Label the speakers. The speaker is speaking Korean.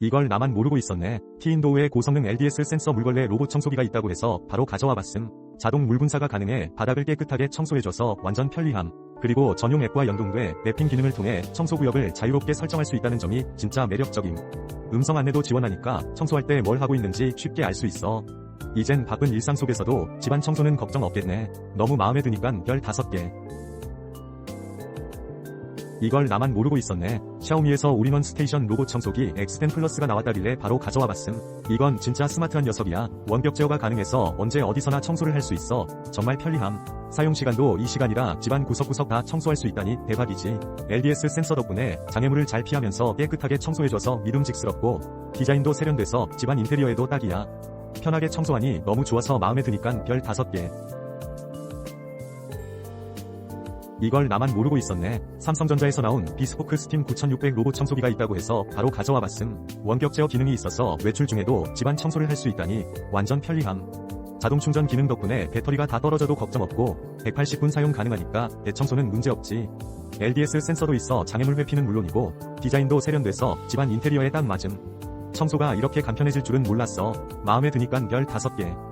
Speaker 1: 이걸 나만 모르고 있었네. 티인도우에 고성능 LDS 센서 물걸레 로봇 청소기가 있다고 해서 바로 가져와 봤음. 자동 물 분사가 가능해 바닥을 깨끗하게 청소해줘서 완전 편리함. 그리고 전용 앱과 연동돼 맵핑 기능을 통해 청소 구역을 자유롭게 설정할 수 있다는 점이 진짜 매력적임. 음성 안내도 지원하니까 청소할 때 뭘 하고 있는지 쉽게 알 수 있어. 이젠 바쁜 일상 속에서도 집안 청소는 걱정 없겠네. 너무 마음에 드니깐 별 5개. 이걸 나만 모르고 있었네. 샤오미에서 올인원 스테이션 로봇 청소기 X10 플러스가 나왔다길래 바로 가져와 봤음. 이건 진짜 스마트한 녀석이야. 원격 제어가 가능해서 언제 어디서나 청소를 할 수 있어. 정말 편리함. 사용 시간도 2시간이라 집안 구석구석 다 청소할 수 있다니 대박이지. LDS 센서 덕분에 장애물을 잘 피하면서 깨끗하게 청소해줘서 믿음직스럽고 디자인도 세련돼서 집안 인테리어에도 딱이야. 편하게 청소하니 너무 좋아서 마음에 드니깐 별 5개. 이걸 나만 모르고 있었네. 삼성전자에서 나온 비스포크 스팀 9600 로봇 청소기가 있다고 해서 바로 가져와 봤음. 원격 제어 기능이 있어서 외출 중에도 집안 청소를 할 수 있다니 완전 편리함. 자동 충전 기능 덕분에 배터리가 다 떨어져도 걱정 없고 180분 사용 가능하니까 대청소는 문제 없지. LDS 센서도 있어 장애물 회피는 물론이고 디자인도 세련돼서 집안 인테리어에 딱 맞음. 청소가 이렇게 간편해질 줄은 몰랐어. 마음에 드니깐 별 5개.